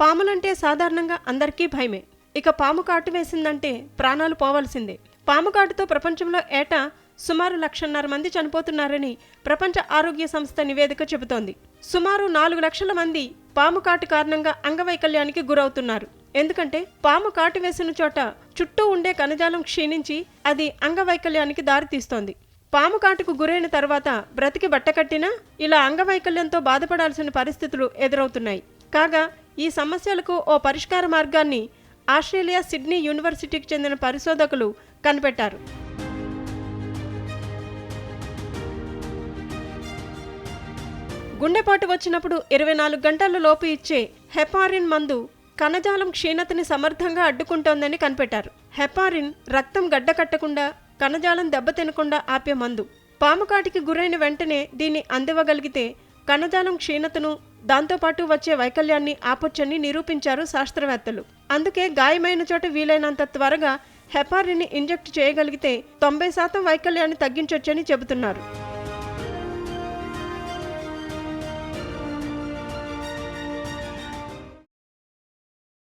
పాములంటే సాధారణంగా అందరికీ భయమే. ఇక పాము కాటు వేసిందంటే ప్రాణాలు పోవాల్సిందే. పాము కాటుతో ప్రపంచంలో ఏటా సుమారు లక్షన్నర మంది చనిపోతున్నారని ప్రపంచ ఆరోగ్య సంస్థ నివేదిక చెబుతోంది. సుమారు నాలుగు లక్షల మంది పాము కాటు కారణంగా అంగవైకల్యానికి గురవుతున్నారు. ఎందుకంటే పాము కాటు వేసిన చోట చుట్టూ ఉండే కణజాలం క్షీణించి అది అంగవైకల్యానికి దారితీస్తోంది. పాము కాటుకు గురైన తర్వాత బ్రతికి బట్టకట్టినా ఇలా అంగవైకల్యంతో బాధపడాల్సిన పరిస్థితులు ఎదురవుతున్నాయి. కాగా ఈ సమస్యలకు ఓ పరిష్కార మార్గాన్ని ఆస్ట్రేలియా సిడ్నీ యూనివర్సిటీకి చెందిన పరిశోధకులు కనిపెట్టారు. గుండెపోటు వచ్చినప్పుడు ఇరవై నాలుగు గంటల లోపు ఇచ్చే హెపారిన్ మందు కణజాలం క్షీణతని సమర్థంగా అడ్డుకుంటోందని కనిపెట్టారు. హెపారిన్ రక్తం గడ్డకట్టకుండా కణజాలం దెబ్బతినకుండా ఆపే మందు. పాము కాటికి గురైన వెంటనే దీన్ని అందివ్వగలిగితే కణజాలం క్షీణతను దాంతోపాటు వచ్చే వైకల్యాన్ని ఆపొచ్చని నిరూపించారు శాస్త్రవేత్తలు. అందుకే గాయమైన చోట వీలైనంత త్వరగా హెపారిని ఇంజెక్ట్ చేయగలిగితే తొంభై శాతం వైకల్యాన్ని తగ్గించొచ్చని చెబుతున్నారు.